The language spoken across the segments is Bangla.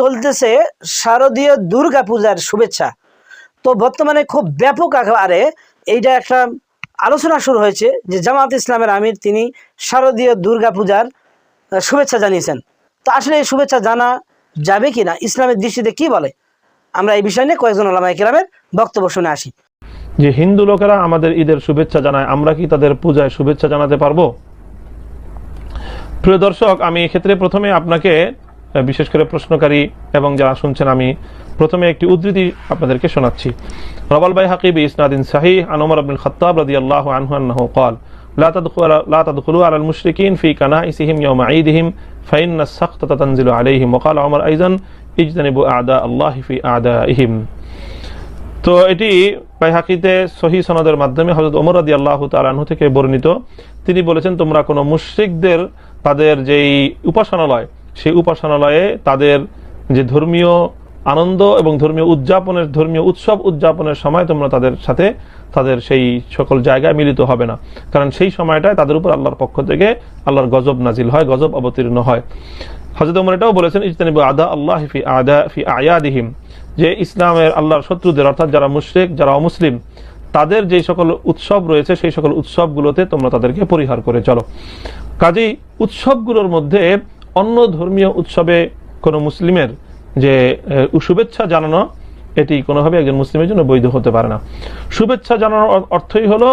চলতেছে শারদীয় দুর্গা পূজার শুভেচ্ছা। তো বর্তমানে খুব ব্যাপক আকারে এইটা একটা আলোচনা শুরু হয়েছে যে জামাত ইসলামের আমির তিনি শারদীয় দুর্গা পূজার শুভেচ্ছা জানিয়েছেন। তো আসলে এই শুভেচ্ছা জানা যাবে কি না ইসলামের দৃষ্টিতে কি বলে? আমরা এই বিষয় নিয়ে কয়েকজন ওলামাই কেরামের বক্তব্য শুনে আসি। যে হিন্দু লোকেরা আমাদের ঈদের শুভেচ্ছা জানায়, আমরা কি তাদের পূজায় শুভেচ্ছা জানাতে পারব? প্রিয় দর্শক, আমি এক্ষেত্রে প্রথমে আপনাকে বিশেষ করে প্রশ্নকারী এবং যারা শুনছেন আমি প্রথমে একটি উদ্ধৃতি আপনাদেরকে শোনাচ্ছি রবাল বাই হাকিব ইসনাদিন সাহি আনোমর আব্দুল খত্তাব রাদিয়াল্লাহু আনহু আন্নাহু قال لا تدخلوا لا تدخلوا على المشركين في كنائسهم يوم عيدهم فإن السخطة تنزل عليهم وقال عمر أيضا اجتنبوا أعداء الله في أعدائهم তো এটি বাইহাকিতে সহি সনদের মাধ্যমে হজরত ওমর রাদি আল্লাহ তালাহু থেকে বর্ণিত তিনি বলেছেন তোমরা কোনো মুশ্রিকদের তাদের যেই উপাসনালয় সেই উপাসনালয়ে তাদের যে ধর্মীয় আনন্দ এবং ধর্মীয় উদযাপনের, ধর্মীয় উৎসব উদযাপনের সময় তোমরা তাদের সাথে তাদের সেই সকল জায়গায় মিলিত হবে না। কারণ সেই সময়টায় তাদের উপর আল্লাহর পক্ষ থেকে আল্লাহর গজব নাজিল হয়, গজব অবতীর্ণ হয়। হজরত ওমর এটাও বলেছেন, ইজতানিবু আদা আল্লাহ ফি আদা, ফি আয়াদিহিম। যে ইসলামের আল্লাহর শত্রুদের, অর্থাৎ যারা মুশরিক, যারা অমুসলিম, তাদের যে সকল উৎসব রয়েছে, সেই সকল উৎসবগুলোতে তোমরা তাদেরকে পরিহার করে চলো। কাজেই উৎসবগুলোর মধ্যে অন্য ধর্মীয় উৎসবে কোনো মুসলিমের যে শুভেচ্ছা জানানো, এটি কোনোভাবে একজন মুসলিমের জন্য বৈধ হতে পারে না। শুভেচ্ছা জানানোর অর্থই হলো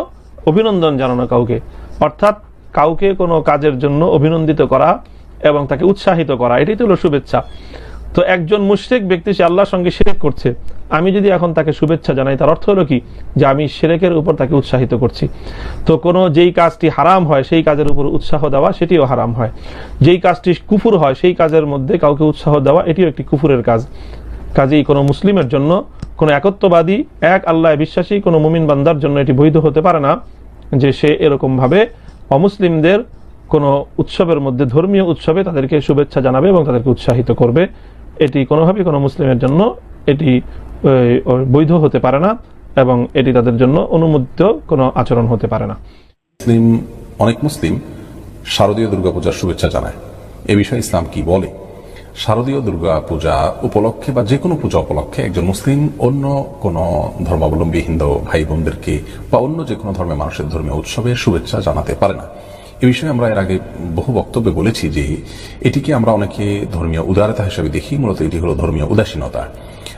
অভিনন্দন জানানো কাউকে। অর্থাৎ কাউকে কোনো কাজের জন্য অভিনন্দিত করা এবং তাকে উৎসাহিত করা, এটাই তো হলো শুভেচ্ছা। তো একজন মুশরিক ব্যক্তি সে আল্লাহর সঙ্গে শিরেক করছে আমি যদি এখন তাকে শুভেচ্ছা জানাই, তার অর্থ হলো কি? যে আমি শিরেকের উপর তাকে উৎসাহিত করছি। তো কোনো যেই কাজটি হারাম হয়, সেই কাজের উপর উৎসাহ দেওয়া, সেটিও হারাম হয়। যেই কাজটি কুফুর হয়, সেই কাজের মধ্যে কাউকে উৎসাহ দেওয়া, এটিও একটি কুফুরের কাজ। কাজেই কোনো মুসলিমের জন্য, কোনো একত্ববাদী, এক আল্লাহ বিশ্বাসী, কোনো মুমিন বান্দার জন্য এটি বৈধ হতে পারে না যে সে এরকমভাবে অমুসলিমদের কোনো উৎসবের মধ্যে, ধর্মীয় উৎসবে তাদেরকে শুভেচ্ছা জানাবে এবং তাদেরকে উৎসাহিত করবে। এটি কোনোভাবেই কোনো মুসলিমের জন্য এটি বৈধ হতে পারে না এবং এটি তাদের জন্য অনুমোদিত কোনো আচরণ হতে পারে না। মুসলিম, অনেক মুসলিম শারদীয় দুর্গাপূজার শুভেচ্ছা জানায়। এ বিষয়ে ইসলাম কি বলে? শারদীয় দুর্গা পূজা উপলক্ষে বা যে কোনো পূজা উপলক্ষে একজন মুসলিম অন্য কোনো ধর্মাবলম্বী হিন্দু ভাই বোনদেরকে বা অন্য যে কোনো ধর্মের মানুষের ধর্মীয় উৎসবে শুভেচ্ছা জানাতে পারে না। এ বিষয়ে আমরা এর আগে বহু বক্তব্যে বলেছি যে এটিকে আমরা অনেকে ধর্মীয় উদারতা হিসেবে দেখি, মূলত এটি হলো ধর্মীয় উদাসীনতা।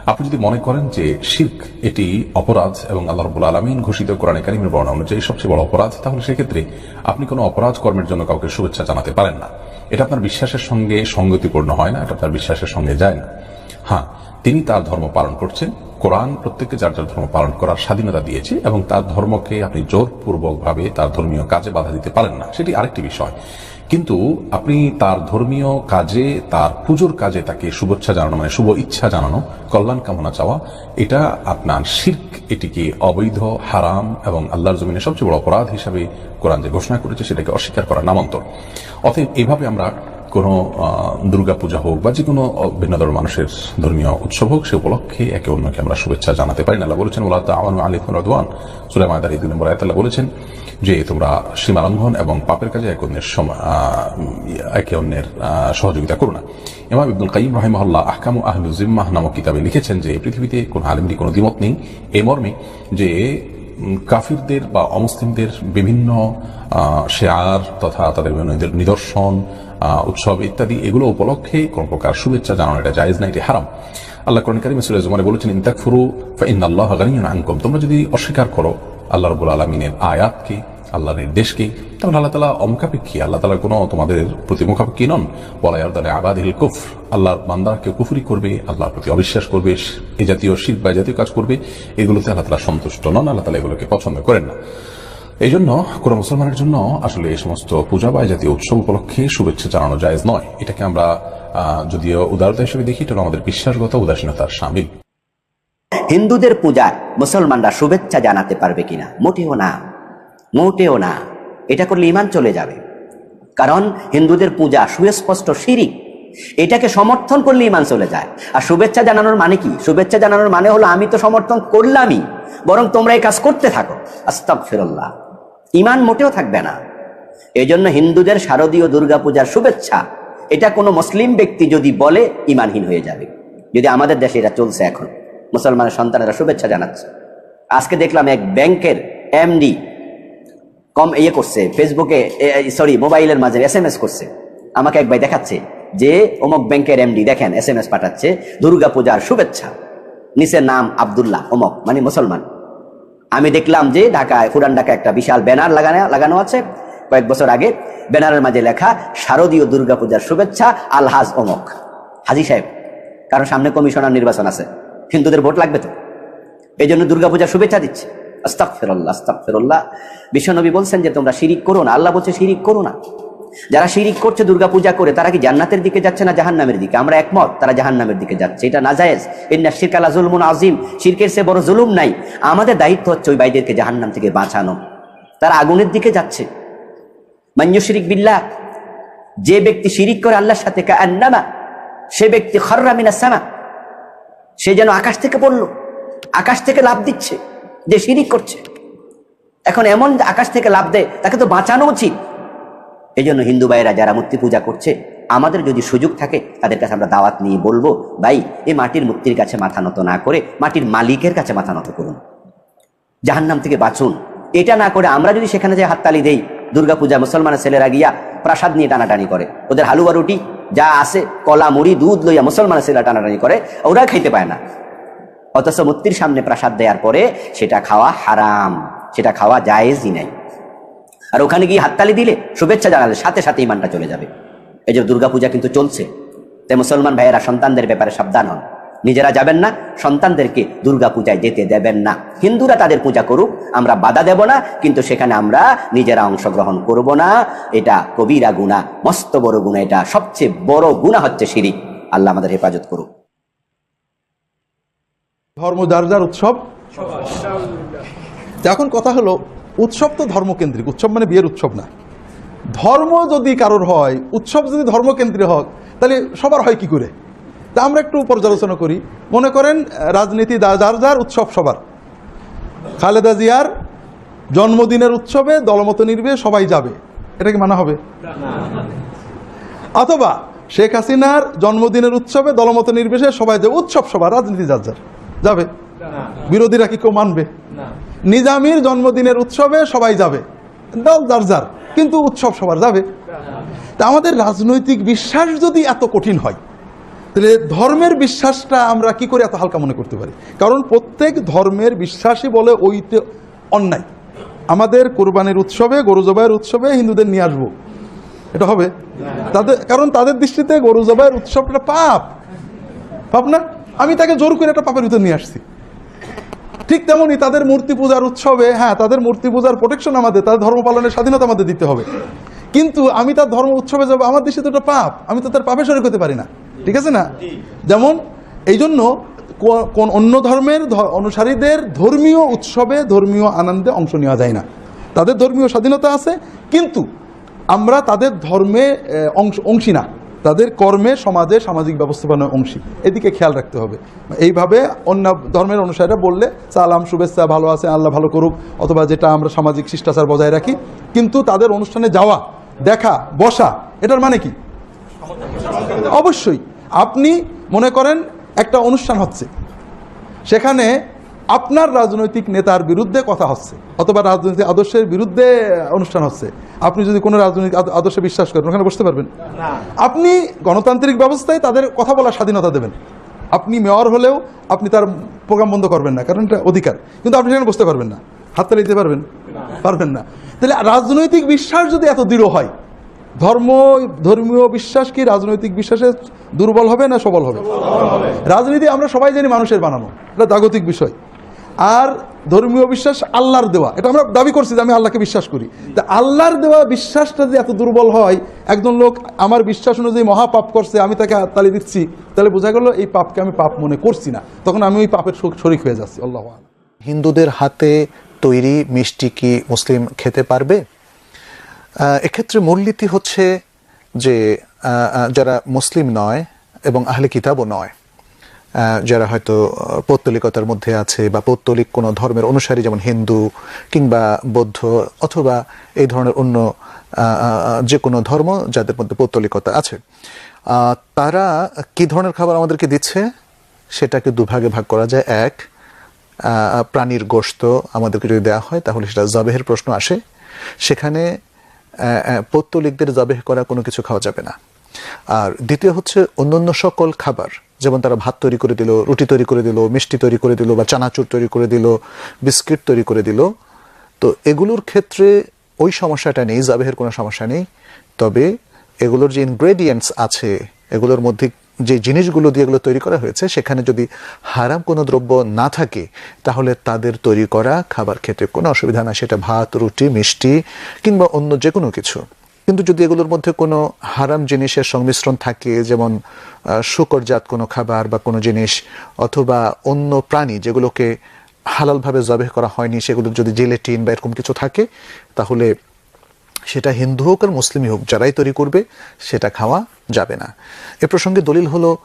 আপনি যদি মনে করেন যে শির্ক এটি অপরাধ এবং আল্লাহ রবুল আলমিন ঘোষিত কোরআনে কারিমের বর্ণনা অনুযায়ী সবচেয়ে বড় অপরাধ, তাহলে সেক্ষেত্রে আপনি কোনো অপরাধ কর্মের জন্য কাউকে শুভেচ্ছা জানাতে পারেন না। এটা আপনার বিশ্বাসের সঙ্গে সঙ্গতিপূর্ণ হয় না, এটা আপনার বিশ্বাসের সঙ্গে যায় না। হ্যাঁ তিনি তার ধর্ম পালন করছেন, কোরআন প্রত্যেককে যার যার ধর্ম পালন করার স্বাধীনতা দিয়েছে এবং তার ধর্মকে আপনি জোরপূর্বকভাবে তার ধর্মীয় কাজে বাধা দিতে পারেন না। সেটি আরেকটি বিষয়। কিন্তু আপনি তার ধর্মীয় কাজে, তার পুজোর কাজে তাকে শুভেচ্ছা জানানো মানে শুভ ইচ্ছা জানানো, কল্যাণ কামনা চাওয়া, এটা আপনার শির্ক, এটিকে অবৈধ, হারাম এবং আল্লাহর জমিনে সবচেয়ে বড় অপরাধ হিসাবে কোরআন যে ঘোষণা করেছে সেটাকে অস্বীকার করার নামান্তর। অতএব এভাবে আমরা কোনো দুর্গা পূজা হোক বা যে কোনো ভিন্ন ধর্মের মানুষের ধর্মীয় উৎসব হোক, সে উপলক্ষে একে অন্যকে আমরা শুভেচ্ছা জানাতে পারি না। আল্লাহ বলেছেন ওলা আলিফুর রদওয়ান। সুলাইম আদার দুই নম্বর আয়াতাল্লাহ বলেছেন যে তোমরা সীমা লঙ্ঘন এবং পাপের কাজে এক অন্যের একে অন্যের সহযোগিতা করো না। ইমাম ইবনুল কাইম রাহিমহল্লা আহকামু আহলু জিম্মাহ নামক কিতাবে লিখেছেন যে পৃথিবীতে কোনো আলিমরি কোনো দ্বিমত নেই। এই মর্মে যে কাফিরদের বা অমুসলিমদের বিভিন্ন শেয়ার তথা তাদের বিভিন্ন নিদর্শন উৎসব ইত্যাদি এগুলো উপলক্ষে কোন প্রকার শুভেচ্ছা জানানো এটা জায়েজ না, এটি হারাম। আল্লাহ কোরআন কারিম জুমারে বলেছেন ইনতাকফুরু ফাইন্নাল্লাহা গানিয়ুন আনকুম। তোমরা যদি অস্বীকার করো আল্লাহ রাব্বুল আলামিনের আয়াতকে আল্লাহর নির্দেশকে তাহলে আল্লাহ তালা অমুখাপেক্ষী, আল্লাহ তালা কোনো তোমাদের প্রতি মুখাপেক্ষী নন। বলায়ার দ্বারা আবাদিল কুফ আল্লাহর বান্দারা কেউ কুফরি করবে, আল্লাহর প্রতি অবিশ্বাস করবে, এ জাতীয় শির বা জাতীয় কাজ করবে, এগুলোতে আল্লাহ তালা সন্তুষ্ট নন, আল্লাহ তালা এগুলোকে পছন্দ করেন না। এই জন্য কোনো মুসলমানের জন্য আসলে এই সমস্ত পূজা বা জাতীয় উৎসব উপলক্ষে শুভেচ্ছা জানানো জায়েজ নয়। এটাকে আমরা যদিও উদারতা হিসেবে দেখি, এটা আমাদের বিশ্বাসগত উদাসীনতার সামিল। হিন্দুদের পূজায় মুসলমানরা শুভেচ্ছা জানাতে পারবে কিনা? মোটেও না। মোটেও না। এটা করলে ইমান চলে যাবে। কারণ হিন্দুদের পূজা সুস্পষ্ট শিরিক এটাকে সমর্থন করলে ইমান চলে যায়। আর শুভেচ্ছা জানানোর মানে কি? শুভেচ্ছা জানানোর মানে হলো আমি তো সমর্থন করলামই, বরং তোমরা এই কাজ করতে থাকো। আস্তাক ফিরল্লাহ ইমান মোটেও থাকবে না। এজন্য হিন্দুদের শারদীয় দুর্গাপূজার শুভেচ্ছা। এটা কোনো মুসলিম ব্যক্তি যদি বলে ইমানহীন হয়ে যাবে। যদি আমাদের দেশে এটা চলছে এখন। মুসলমানের সন্তানেরা শুভেচ্ছা জানাচ্ছে। আজকে দেখলাম এক ব্যাংকের এমডি কম ইয়ে করছে ফেসবুকে সরি মোবাইলের মাঝে এস এম এস করছে। আমাকে এক ভাই দেখাচ্ছে যে, অমুক ব্যাংকের এমডি দেখেন এস এম এস পাঠাচ্ছে দুর্গা পূজার শুভেচ্ছা। নিচের নাম আব্দুল্লাহ, অমক মানে মুসলমান। আমি দেখলাম যে, ঢাকায় পুরান ঢাকা একটা বিশাল ব্যানার লাগানো লাগানো আছে। কয়েক বছর আগে ব্যানারের মাঝে লেখা, শারদীয় দুর্গাপূজার শুভেচ্ছা, আলহাজ অমক। হাজি সাহেব কারণ সামনে কমিশনার নির্বাচন আছে। হিন্দুদের ভোট লাগবে তো? এই জন্য দুর্গাপূজার শুভেচ্ছা দিচ্ছে। আস্তাক ফেরল্লাহ আস্তাক ফেরল্লাহ বিশ্বনবী বলছেন যে, তোমরা শিরিক করো না। আল্লাহ বলছে, শিরিক করো না। যারা শিরিক করছে, দুর্গাপূজা করে, তারা কি জান্নাতের দিকে যাচ্ছে না জাহান্নামের দিকে? আমরা একমত, তারা জাহান্নামের দিকে যাচ্ছে। এটা নাজায়েজ। ইন্না শিরকালা জুলমুন আজিম শিরকের সে বড় জুলুম নাই। আমাদের দায়িত্ব হচ্ছে ওই ভাইদেরকে জাহান্নাম থেকে বাঁচানো। তারা আগুনের দিকে যাচ্ছে। মাঞ্জু শিরিক বিল্লাহ, যে ব্যক্তি শিরিক করে আল্লাহর সাথে কান্নামা সে ব্যক্তি খর্রামিনা সামা। সে যেন আকাশ থেকে পড়ল। আকাশ থেকে লাভ দিচ্ছে, যে শিরিক করছে। এখন এমন আকাশ থেকে লাভ দেয়, তাকে তো বাঁচানো উচিত। এই জন্য হিন্দু ভাইয়েরা যারা মূর্তি পূজা করছে, আমাদের যদি সুযোগ থাকে, তাদের কাছে আমরা দাওয়াত নিয়ে বলব, ভাই, এই মাটির মূর্তির কাছে মাথা নত না করে, মাটির মালিকের কাছে মাথা নত করুন। জাহান্নাম থেকে বাঁচুন। এটা না করে আমরা যদি সেখানে যে হাততালি দেই, দুর্গাপূজা মুসলমানের ছেলেরা গিয়া প্রাসাদ নিয়ে টানাটানি করে, ওদের হালুয়া রুটি যা আছে, কলা, মুড়ি, দুধ লইয়া মুসলমানের ছেলে টানাটানি করে, ওরা খাইতে পায় না। অথচ মূর্তির সামনে প্রাসাদ দেওয়ার পরে সেটা খাওয়া হারাম, সেটা খাওয়া জায়েজই নাই। আর ওখানে গিয়ে হাততালি দিলে শুভেচ্ছা জানালে সাথে সাথে ইমানটা চলে যাবে। এই যে দুর্গাপূজা কিন্তু চলছে তাই মুসলমান ভাইয়েরা সন্তানদের ব্যাপারে সাবধান হন। নিজেরা যাবেন না সন্তানদেরকে দুর্গা পূজায় যেতে দেবেন না। হিন্দুরা তাদের পূজা করুক আমরা বাধা দেব না কিন্তু সেখানে আমরা নিজেরা অংশগ্রহণ করব না। এটা কবিরা গুণা মস্ত বড় গুণা এটা সবচেয়ে বড় গুণা হচ্ছে শিরিক। আল্লাহ আমাদের হেফাজত করুক। ধর্ম যার যার উৎসব। এখন কথা হলো উৎসব তো ধর্মকেন্দ্রিক উৎসব মানে বিয়ের উৎসব না। ধর্ম যদি কারোর হয় উৎসব যদি ধর্মকেন্দ্রিক হোক তাহলে সবার হয় কি করে? তা আমরা একটু পর্যালোচনা করি। মনে করেন রাজনীতি দা- যার যার উৎসব সবার। খালেদা জিয়ার জন্মদিনের উৎসবে দলমত নির্বে সবাই যাবে। এটা কি মানা হবে? অথবা শেখ হাসিনার জন্মদিনের উৎসবে দলমত নির্বিশেষে সবাই যাবে। উৎসব সবার রাজনীতি যার যার। যাবে। বিরোধীরা কি কেউ মানবে? নিজামীর জন্মদিনের উৎসবে সবাই যাবে। দল যার যার। কিন্তু উৎসব সবার যাবে। তা আমাদের রাজনৈতিক বিশ্বাস যদি এত কঠিন হয় তাহলে ধর্মের বিশ্বাসটা আমরা কি করে এত হালকা মনে করতে পারি? কারণ প্রত্যেক ধর্মের বিশ্বাসই বলে ওইতে অন্যায়। আমাদের কোরবানির উৎসবে, গরু জবাইয়ের উৎসবে হিন্দুদের নিয়ে আসব। এটা হবে? তাদের, কারণ তাদের দৃষ্টিতে গরু জবাইয়ের উৎসবটা পাপ। পাপ না? আমি তাকে জোর করে একটা পাপের ভিতর নিয়ে আসছি। ঠিক তেমনই তাদের মূর্তি পূজার উৎসবে হ্যাঁ তাদের মূর্তি পূজার প্রোটেকশন আমাদের, তাদের ধর্ম পালনের স্বাধীনতা আমাদের দিতে হবে। কিন্তু আমি তার ধর্ম উৎসবে যাব, আমার দৃষ্টিতে ওটা পাপ। আমি তো তার পাপে শরিক হতে পারি না। ঠিক আছে না? যেমন এই জন্য কোন অন্য ধর্মের অনুসারীদের ধর্মীয় উৎসবে ধর্মীয় আনন্দে অংশ নেওয়া যায় না। তাদের ধর্মীয় স্বাধীনতা আছে কিন্তু আমরা তাদের ধর্মে অংশ অংশী না। তাদের কর্মে সমাজে সামাজিক ব্যবস্থাপনার অংশী। এদিকে খেয়াল রাখতে হবে। এইভাবে অন্য ধর্মের অনুসারীরা বললে সালাম শুভেচ্ছা ভালো আছে আল্লাহ ভালো করুক অথবা যেটা আমরা সামাজিক শিষ্টাচার বজায় রাখি। কিন্তু তাদের অনুষ্ঠানে যাওয়া দেখা বসা এটার মানে কি? অবশ্যই আপনি মনে করেন একটা অনুষ্ঠান হচ্ছে। সেখানে আপনার রাজনৈতিক নেতার বিরুদ্ধে কথা হচ্ছে অথবা রাজনৈতিক আদর্শের বিরুদ্ধে অনুষ্ঠান হচ্ছে। আপনি যদি কোনো রাজনৈতিক আদ- আদর্শে বিশ্বাস করেন ওখানে বসতে পারবেন। আপনি গণতান্ত্রিক ব্যবস্থায় তাদের কথা বলার স্বাধীনতা দেবেন। আপনি মেয়র হলেও আপনি তার প্রোগ্রাম বন্ধ করবেন না কারণ এটা অধিকার। কিন্তু আপনি সেখানে বসতে পারবেন না। হাততালি দিতে পারবেন। পারবেন না। তাহলে রাজনৈতিক বিশ্বাস যদি এত দৃঢ় হয় ধর্ম, ধর্মীয় বিশ্বাস কি, রাজনৈতিক বিশ্বাসে দুর্বল হবে না সবল হবে? রাজনীতি আমরা সবাই জানি মানুষের বানানো, এটা জাগতিক বিষয়। আর ধর্মীয় বিশ্বাস আল্লাহর দেওয়া, এটা আমরা দাবি করছি যে আমি আল্লাহকে বিশ্বাস করি। তা আল্লাহর দেওয়া বিশ্বাসটা যদি এত দুর্বল হয়, একজন লোক আমার বিশ্বাস অনুযায়ী মহাপাপ করছে, আমি তাকে তালি দিচ্ছি, তাহলে বোঝা গেল এই পাপকে আমি পাপ মনে করছি না। তখন আমি ওই পাপের শরিক হয়ে যাচ্ছি, আল্লাহ হিন্দুদের হাতে তৈরি মিষ্টি কি মুসলিম খেতে পারবে? এক্ষেত্রে মূলনীতি হচ্ছে যে যারা মুসলিম নয় এবং আহলে কিতাবও নয় যারা হয়তো পৌত্তলিকতার মধ্যে আছে বা পৌত্তলিক কোনো ধর্মের অনুসারী, যেমন হিন্দু কিংবা বৌদ্ধ অথবা এই ধরনের অন্য যে কোনো ধর্ম যাদের মধ্যে পৌত্তলিকতা আছে তারা কি ধরনের খাবার আমাদেরকে দিচ্ছে? সেটাকে দুভাগে ভাগ করা যায়। এক প্রাণীর গোশত আমাদেরকে যদি দেওয়া হয়, তাহলে সেটা জবেহের প্রশ্ন আসে। সেখানে পৌত্তলিকদের জবেহ করা কোনো কিছু খাওয়া যাবে না। আর দ্বিতীয় হচ্ছে অন্যান্য সকল খাবার, যেমন তারা ভাত তৈরি করে দিল, রুটি তৈরি করে দিল, মিষ্টি তৈরি করে দিল বা চানাচুর তৈরি করে দিল, বিস্কিট তৈরি করে দিল। তো এগুলোর ক্ষেত্রে ওই সমস্যাটা নেই, জাবেহের কোনো সমস্যা নেই। তবে এগুলোর যে ইনগ্রেডিয়েন্টস আছে, এগুলোর মধ্যে যে জিনিসগুলো দিয়ে এগুলো তৈরি করা হয়েছে, সেখানে যদি হারাম কোনো দ্রব্য না থাকে, তাহলে তাদের তৈরি করা খাবার খেতে কোনো অসুবিধা না সেটা ভাত, রুটি, মিষ্টি কিংবা অন্য যে কোনো কিছু। কিন্তু যদি এগুলোর মধ্যে কোনো হারাম জিনিসের সংমিশ্রণ থাকে, যেমন শুকরজাত কোনো খাবার বা কোনো জিনিস অথবা অন্য প্রাণী যেগুলোকে হালালভাবে জবে করা হয়নি সেগুলো যদি জেলেটিন বা এরকম কিছু থাকে, তাহলে সেটা হিন্দু হোক আর মুসলিমই হোক যারাই তৈরি করবে সেটা খাওয়া যাবে না। এ প্রসঙ্গে দলিল হলো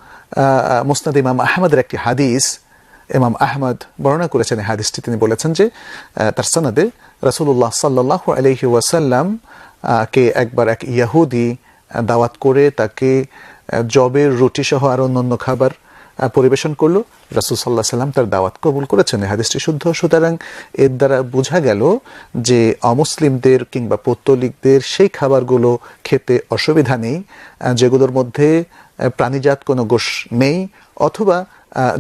মুসনাদ ইমাম আহমদের একটি হাদিস ইমাম আহমদ বর্ণনা করেছেন এই হাদিসটি। তিনি বলেছেন যে তার সনদে রাসূলুল্লাহ সাল্লাহ আলহি ওয়াসাল্লাম কে একবার এক ইয়াহুদি দাওয়াত করে তাকে জবের রুটি সহ আর অন্যান্য খাবার আহ, পরিবেশন করল। রাসুল সাল্লাহ সাল্লাম তার দাওয়াত কবুল করেছেন। হাদিসটি শুদ্ধ। সুতরাং এর দ্বারা বোঝা গেল যে অমুসলিমদের কিংবা পৌত্তলিকদের সেই খাবারগুলো খেতে অসুবিধা নেই যেগুলোর মধ্যে প্রাণীজাত কোনো গোশ নেই, অথবা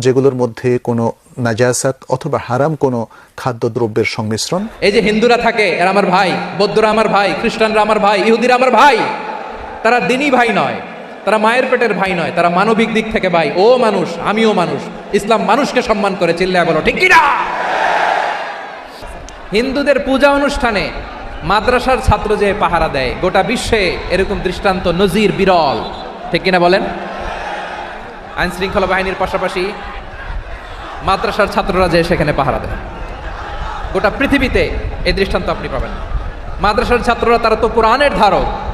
যেগুলোর মধ্যে কোনো নাজাসাত অথবা হারাম কোনো খাদ্যদ্রব্যের সংমিশ্রণ। এই যে হিন্দুরা থাকে, এরা আমার ভাই, বৌদ্ধরা আমার ভাই, খ্রিস্টানরা আমার ভাই, ইহুদিরা আমার ভাই, তারা দিনই ভাই নয়। তারা মায়ের পেটের ভাই নয়, তারা মানবিক দিক থেকে ভাই। ও মানুষ, আমিও মানুষ। ইসলাম মানুষকে সম্মান করে, চিল্লায় বলো, ঠিক কিনা? হিন্দুদের পূজা অনুষ্ঠানে মাদ্রাসার ছাত্র যে পাহারা দেয়, গোটা বিশ্বে এরকম দৃষ্টান্ত নজির বিরল। ঠিক কিনা বলেন? আইন শৃঙ্খলা বাহিনীর পাশাপাশি মাদ্রাসার ছাত্ররা যে সেখানে পাহারা দেয়। গোটা পৃথিবীতে এই দৃষ্টান্ত আপনি পাবেন। মাদ্রাসার ছাত্ররা তারা তো কোরআনের ধারক।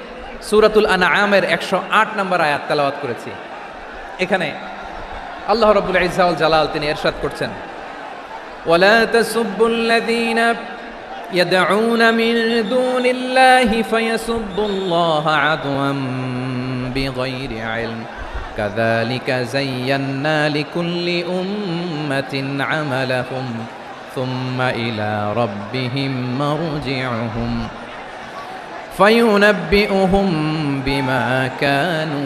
সুরাতুল আনা আমের একশো আট নম্বর আয়াত তেলাওয়াত করেছি এখানে আল্লাহ রবুল ইজাউল জালাল তিনি এরশাদ করছেন ولا تسبوا الذين يدعون من دون الله فيسبوا الله عدوا بغير علم كذلك زينا لكل أمة عملهم ثم إلى ربهم مرجعهم ফাইউনাব্বিউহুম বিমা কানু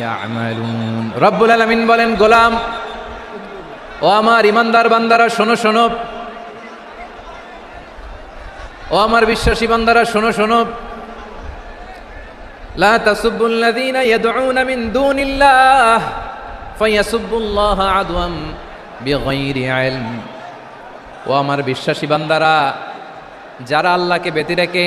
ইয়ামালুন রব্বুল আলামিন বলেন, গোলাম, ও আমার ইমানদার বান্দারা, শোনো শোনো। ও আমার বিশ্বাসী বান্দারা, শোনো শোনো। লা তাসুবুল্লাযীনা ইয়াদউনা মিন দুনিল্লাহ ফায়াসুবুল্লাহ আদওয়াম বিগাইরি ইলম। ও আমার বিশ্বাসী বান্দারা, যারা আল্লাহকে ব্যতি রেখে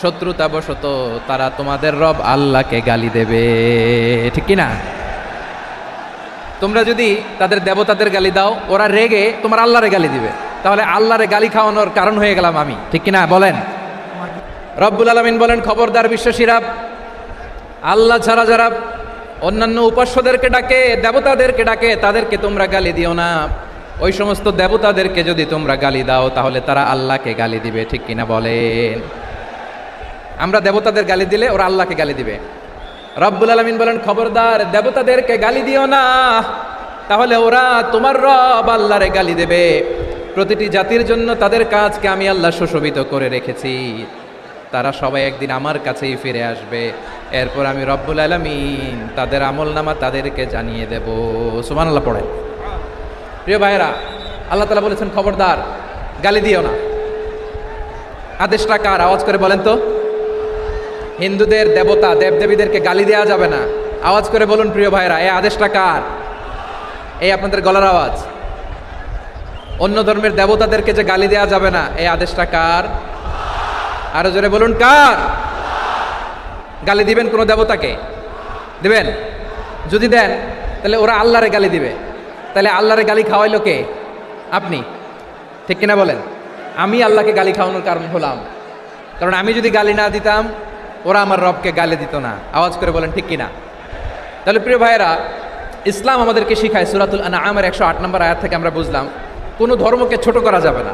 শত্রুতাবশত তারা তোমাদের রব আল্লাহকে গালি দেবে। ঠিক কি না তোমরা যদি তাদের দেবতাদের গালি দাও, ওরা রেগে তোমার আল্লাহরে গালি দিবে। তাহলে আল্লাহরে গালি খাওয়ানোর কারণ হয়ে গেলাম আমি। ঠিক কিনা? বলেন। রব্বুল আলমিন বলেন, খবরদার বিশ্বাসীরা আল্লাহ ছাড়া যারা অন্যান্য উপাস্যদেরকে ডাকে, দেবতাদেরকে ডাকে, তাদেরকে তোমরা গালি দিও না। ওই সমস্ত দেবতাদেরকে যদি তোমরা গালি দাও, তাহলে তারা আল্লাহকে গালি দিবে। ঠিক কিনা? বলেন। আমরা দেবতাদের গালি দিলে ওরা আল্লাহকে গালি দিবে। রব্বুল আলমিন বলেন, খবরদার, দেবতাদেরকে গালি দিও না। তাহলে ওরা তোমার রব আল্লাহরে গালি দেবে। প্রতিটি জাতির জন্য তাদের কাজকে আমি আল্লাহ সুশোভিত করে রেখেছি। তারা সবাই একদিন আমার কাছেই ফিরে আসবে। এরপর আমি রব্বুল আলমিন তাদের আমল নামা তাদেরকে জানিয়ে দেব। সুমান আল্লাহ পড়ে প্রিয় ভাইরা আল্লাহ তালা বলেছেন, খবরদার, গালি দিও না। আদেশটা কার? আওয়াজ করে বলেন তো। হিন্দুদের দেবতা দেবদেবীদেরকে গালি দেওয়া যাবে না। আওয়াজ করে বলুন, প্রিয় ভাইরা এই আদেশটা কার? এই আপনাদের গলার আওয়াজ। অন্য ধর্মের দেবতাদেরকে যে গালি দেওয়া যাবে না, এই আদেশটা কার? আরও জোরে বলুন, কার? গালি দিবেন কোনো দেবতাকে? দিবেন? যদি দেন, তাহলে ওরা আল্লাহরে গালি দিবে। তাহলে আল্লাহরে গালি খাওয়াইলো কে? আপনি। ঠিক কিনা বলেন? আমি আল্লাহকে গালি খাওয়ানোর কারণ হলাম। কারণ আমি যদি গালি না দিতাম ওরা আমার রবকে গালি দিত না। আওয়াজ করে বলেন, ঠিক কিনা? তাহলে প্রিয় ভাইয়েরা, ইসলাম আমাদেরকে শিখায় সুরাতুল আনা আমার একশো আট নম্বর আয়াত থেকে আমরা বুঝলাম, কোনো ধর্মকে ছোট করা যাবে না।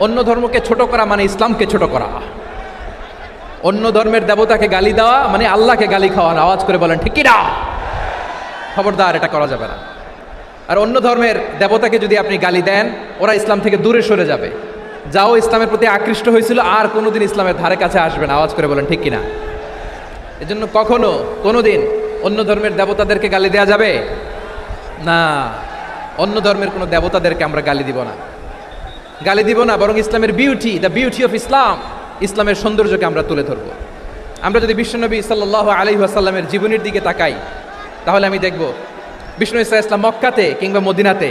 অন্য ধর্মকে ছোট করা মানে ইসলামকে ছোট করা। অন্য ধর্মের দেবতাকে গালি দেওয়া মানে আল্লাহকে গালি খাওয়ানো। আওয়াজ করে বলেন, ঠিক কিনা? খবরদার, এটা করা যাবে না। আর অন্য ধর্মের দেবতাকে যদি আপনি গালি দেন, ওরা ইসলাম থেকে দূরে সরে যাবে। যাও ইসলামের প্রতি আকৃষ্ট হয়েছিল, আর কোনোদিন ইসলামের ধারে কাছে আসবে না। আওয়াজ করে বলেন, ঠিক কিনা? এজন্য কখনো, কোনোদিন অন্য ধর্মের দেবতাদেরকে গালি দেওয়া যাবে? না, অন্য ধর্মের কোনো দেবতাদেরকে আমরা গালি দিব না। গালি দিব না, বরং ইসলামের beauty the beauty of Islam ইসলামের সৌন্দর্যকে আমরা তুলে ধরব। আমরা যদি বিশ্বনবী সাল্লাহ আলি আসাল্লামের জীবনের দিকে তাকাই, তাহলে আমি দেখব বিষ্ণু ইসা ইসলাম মক্কাতে কিংবা মদিনাতে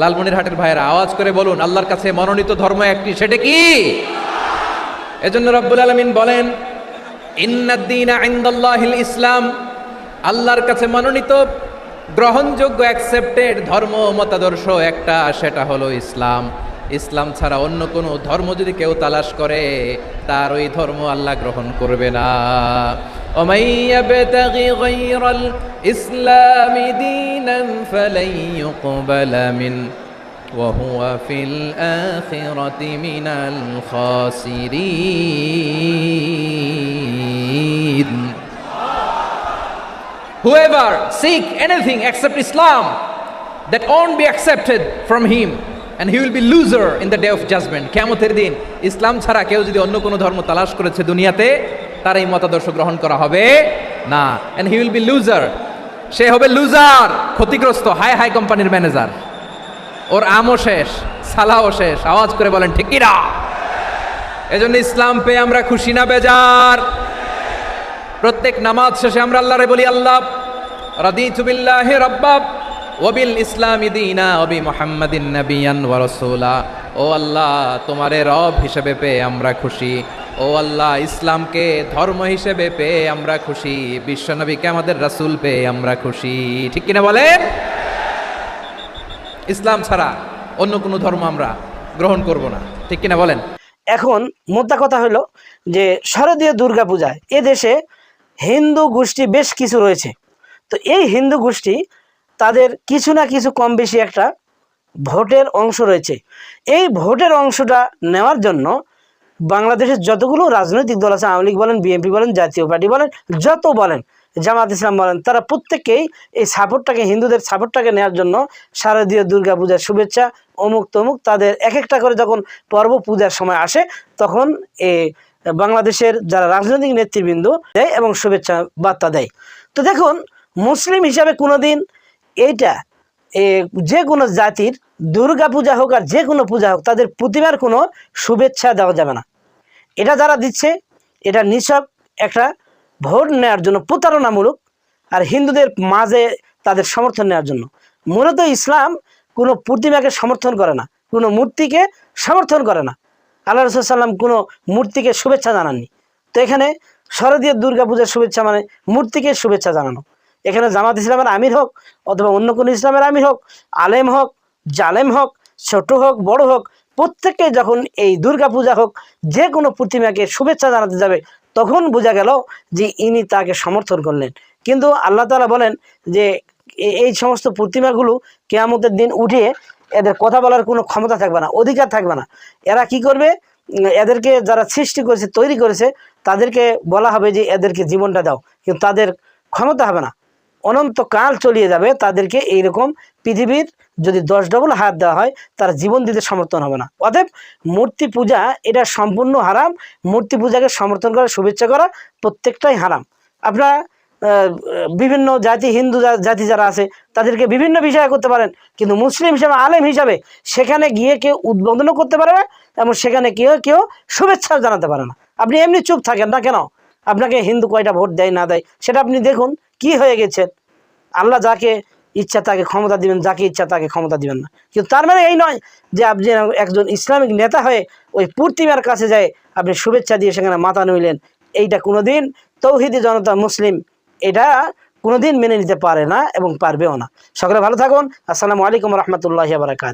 লালমনিরহাটের ভাইয়েরা, আওয়াজ করে বলুন, আল্লাহর কাছে মনোনীত ধর্ম একটি, সেটা কি? এজন্য রব্বুল আলমিন বলেন ইসলাম আল্লাহর কাছে মনোনীত, গ্রহণযোগ্য অ্যাকসেপ্টেড ধর্ম, মতাদর্শ একটা, সেটা হলো ইসলাম। ইসলাম ছাড়া অন্য কোনো ধর্ম যদি কেউ তালাশ করে, তার ওই ধর্ম আল্লাহ গ্রহণ করবে না। ومن يبتغي غير الإسلام دينا فلن يقبل منه وهو في الآخرة من الخاسرين Whoever seek anything except Islam, that won't be accepted from him, and he will be loser in the day of judgment. কেমতের দিন ইসলাম ছাড়া কেউ যদি অন্য কোনো ধর্ম তালাশ করেছে দুনিয়াতে তার এই মতাদর্শ গ্রহণ করা হবে না। And he will be loser. সে হবে লুজার ক্ষতিগ্রস্ত হাই হাই কোম্পানির ম্যানেজার ওর আমও শেষ, সালাও শেষ। আওয়াজ করে বলেন ঠিকিরা এজন্য ইসলাম পেয়ে আমরা খুশি না, বেজার। প্রত্যেক নামাজ শেষে আমরা আল্লাহরে বলি, আল্লাহ, রাদিতু বিল্লাহি রাব্বাব ওয়াবিল ইসলামি দীনা ওবি মুহাম্মাদিন নাবিয়ান ওয়া ও আল্লাহ, তোমারে রব হিসেবে পেয়ে আমরা খুশি। ও আল্লাহ, ইসলামকে ধর্ম হিসেবে পেয়ে আমরা খুশি। বিশ্বনবীকে আমাদের রাসূল পেয়ে আমরা খুশি। ঠিক কিনা বলেন? ইসলাম ছাড়া অন্য কোনো ধর্ম আমরা গ্রহণ করব না। ঠিক কিনা বলেন? এখন মোদ্দা কথা হলো যে, শারদীয় দুর্গা পূজা এ দেশে হিন্দু গোষ্ঠী বেশ কিছু রয়েছে। তো এই হিন্দু গোষ্ঠী তাদের কিছু না কিছু কম বেশি একটা ভোটের অংশ রয়েছে। এই ভোটের অংশটা নেওয়ার জন্য বাংলাদেশের যতগুলো রাজনৈতিক দল আছে, আওয়ামী লীগ বলেন, বিএনপি বলেন, জাতীয় পার্টি বলেন, যত বলেন, জামাত ইসলাম বলেন, তারা প্রত্যেকেই এই সাপোর্টটাকে, হিন্দুদের সাপোর্টটাকে নেওয়ার জন্য শারদীয় দুর্গা পূজার শুভেচ্ছা, অমুক তমুক, তাদের এক একটা করে যখন পর্ব পূজার সময় আসে, তখন এ বাংলাদেশের যারা রাজনৈতিক নেতৃবৃন্দ দেয় এবং শুভেচ্ছা বার্তা দেয়। তো দেখুন, মুসলিম হিসাবে কোনোদিন এইটা যে কোনো জাতির দুর্গা পূজা হোক আর যে কোনো পূজা হোক, তাদের প্রতিমার কোনো শুভেচ্ছা দেওয়া যাবে না। এটা যারা দিচ্ছে, এটা নিছক একটা ভোট নেওয়ার জন্য প্রতারণামূলক আর হিন্দুদের মাঝে তাদের সমর্থন নেওয়ার জন্য। মূলত ইসলাম কোনো প্রতিমাকে সমর্থন করে না, কোনো মূর্তিকে সমর্থন করে না। আল্লাহ রসুলাম কোনো মূর্তিকে শুভেচ্ছা জানাননি। তো এখানে শরদীয় দুর্গা পূজার শুভেচ্ছা মানে মূর্তিকে শুভেচ্ছা জানানো। এখানে জামাত ইসলামের আমির হোক অথবা অন্য কোনো ইসলামের আমির হোক, আলেম হোক, জালেম হোক, ছোট হোক, বড় হোক, প্রত্যেককে যখন এই দুর্গা পূজা হোক, যে কোনো প্রতিমাকে শুভেচ্ছা জানাতে যাবে, তখন বোঝা গেল যে ইনি তাকে সমর্থন করলেন। কিন্তু আল্লাহ তালা বলেন যে এই সমস্ত প্রতিমাগুলো কেয়ামতের দিন উঠে এদের কথা বলার কোনো ক্ষমতা থাকবে না, অধিকার থাকবে না। এরা কি করবে? এদেরকে যারা সৃষ্টি করেছে, তৈরি করেছে, তাদেরকে বলা হবে যে এদেরকে জীবনটা দাও। কিন্তু তাদের ক্ষমতা হবে না। অনন্তকাল চলিয়ে যাবে, তাদেরকে এইরকম পৃথিবীর যদি দশ ডবল হাত দেওয়া হয়, তারা জীবন দিতে সমর্থন হবে না। অতএব মূর্তি পূজা, এটা সম্পূর্ণ হারাম। মূর্তি পূজাকে সমর্থন করা, শুভেচ্ছা করা প্রত্যেকটাই হারাম। আপনারা বিভিন্ন জাতি, হিন্দু জাতি যারা আছে, তাদেরকে বিভিন্ন বিষয় করতে পারেন, কিন্তু মুসলিম হিসাবে, আলেম হিসাবে সেখানে গিয়ে কেউ উদ্বোধনও করতে পারে না, এবং সেখানে কেউ কেউ শুভেচ্ছাও জানাতে পারে না। আপনি এমনি চুপ থাকেন না কেন? আপনাকে হিন্দু কয়টা ভোট দেয়, না দেয়, সেটা আপনি দেখুন। কি হয়ে গেছেন আল্লাহ যাকে ইচ্ছা তাকে ক্ষমতা দিবেন, যাকে ইচ্ছা তাকে ক্ষমতা দিবেন না। কিন্তু তার মানে এই নয় যে আপনি একজন ইসলামিক নেতা হয়ে ওই পূর্তিমার কাছে যায়, আপনি শুভেচ্ছা দিয়ে সেখানে মাথা নইলেন। এইটা কোনোদিন তৌহিদি জনতা মুসলিম এটা কোনোদিন মেনে নিতে পারে না এবং পারবেও না। সকলে ভালো থাকুন। আসসালামু আলাইকুম রহমতুল্লাহ বারাকাত